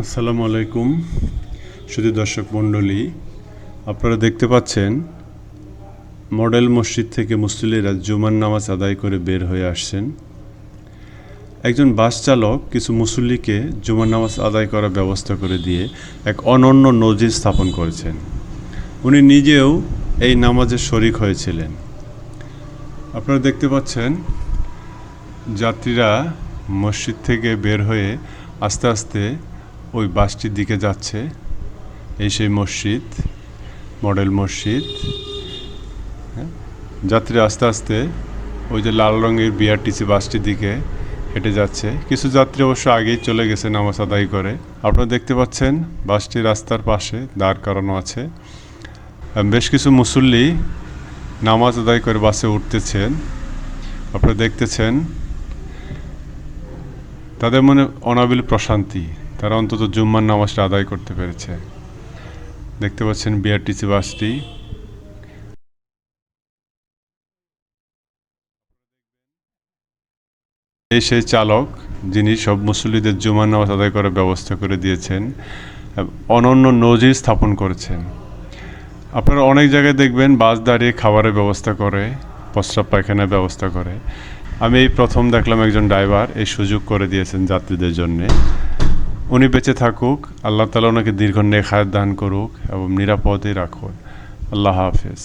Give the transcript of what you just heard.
আসসালামু আলাইকুম শুধু দর্শক মণ্ডলী, আপনারা দেখতে পাচ্ছেন মডেল মসজিদ থেকে মুসলিরা জুমার নামাজ আদায় করে বের হয়ে আসছেন। একজন বাস চালক কিছু মুসল্লিকে জুমার নামাজ আদায় করার ব্যবস্থা করে দিয়ে এক অনন্য নজির স্থাপন করেছেন। উনি নিজেও এই নামাজে শরিক হয়েছিলেন। আপনারা দেখতে পাচ্ছেন যাত্রীরা মসজিদ থেকে বের হয়ে আস্তে আস্তে ওই বাসটির দিকে যাচ্ছে, এই সেই মসজিদ, মডেল মসজিদ। হ্যাঁ? যাত্রীরা আস্তে আস্তে ওই যে লাল রঙের বিআরটিসি বাসটির দিকে হেঁটে যাচ্ছে। কিছু যাত্রী অবশ্য আগেই চলে গেছে নামাজ আদায় করে। আপনারা দেখতে পাচ্ছেন বাসটি রাস্তার পাশে দাঁড় করানো আছে। বেশ কিছু মুসল্লি নামাজ আদায় করে বাসে উঠতেছেন। আপনারা দেখতেছেন তাদের মনে অনাবিল প্রশান্তি। তারা অন্তত জুম্মার নামাজটা আদায় করতে পেরেছে। দেখতে পাচ্ছেন বিআরটিসি বাসটি। এই সেই চালক, যিনি সব মুসল্লিদের জুমার নামাজ আদায় করার ব্যবস্থা করে দিয়েছেন অনন্য নজির স্থাপন করেছেন। আপনারা অনেক জায়গায় দেখবেন, বাস দাঁড়িয়ে খাবারের ব্যবস্থা করে, প্রস্রাব পায়খানার ব্যবস্থা করে। আমি এই প্রথম দেখলাম একজন ড্রাইভার এই সুযোগ করে দিয়েছেন যাত্রীদের জন্যে। উনি বেঁচে থাকুক, আল্লাহ তালা ওনাকে দীর্ঘ নেখায় দান করুক এবং নিরাপদে রাখুন আল্লাহ হাফেজ।